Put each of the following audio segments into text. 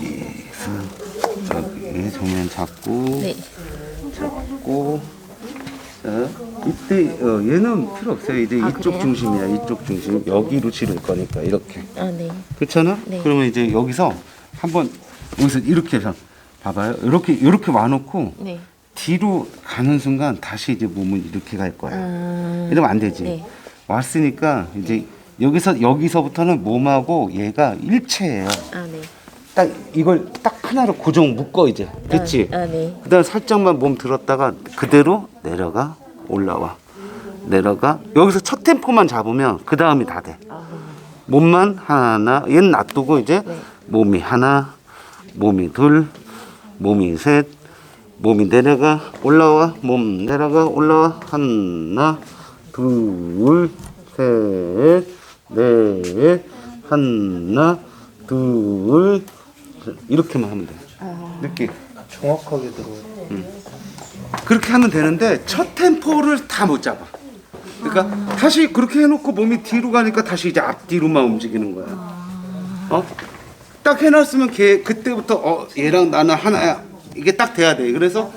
이, 삼, 여기 정면 잡고 네. 잡고 자 이때 어, 얘는 필요 없어요 이제 아, 이쪽 그래요? 중심이야 이쪽 중심 여기로 치를 거니까 이렇게 아, 네. 그렇잖아 네. 그러면 이제 여기서 한번 여기서 이렇게 해서 봐봐요 이렇게 이렇게 와놓고 네. 뒤로 가는 순간 다시 이제 몸은 이렇게 갈 거야 아, 이러면 안 되지 네. 왔으니까 이제 여기서 여기서부터는 몸하고 얘가 일체예요 아, 네. 딱 이걸 딱 하나로 고정 묶어 이제. 됐지 아, 네. 그다음 살짝만 몸 들었다가 그대로 내려가 올라와. 내려가. 여기서 첫 템포만 잡으면 그 다음이 다 돼. 몸만 하나 얘는 놔두고 이제 네. 몸이 하나 몸이 둘 몸이 셋 몸이 내려가 올라와. 몸 내려가 올라와. 하나 둘셋넷 하나 둘 셋. 이렇게만 하면 돼 느낌 정확하게 들어. 그렇게 하면 되는데 첫 템포를 다 못 잡아. 그러니까 다시 그렇게 해놓고 몸이 뒤로 가니까 다시 이제 앞뒤로만 움직이는 거야. 어? 딱 해놨으면 걔 그때부터 어 얘랑 나는 하나야 이게 딱 돼야 돼. 그래서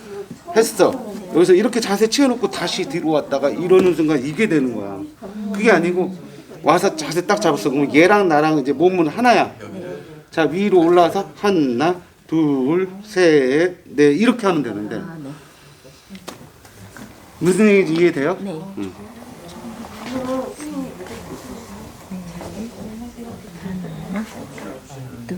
했어. 여기서 이렇게 자세 취해놓고 다시 뒤로 왔다가 이러는 순간 이게 되는 거야. 그게 아니고 와서 자세 딱 잡았어. 그럼 얘랑 나랑 이제 몸은 하나야. 자 위로 올라와서 하나 둘셋넷 이렇게 하면 되는데 아, 네. 무슨 얘기인지 이해돼요? 네. 하나, 둘,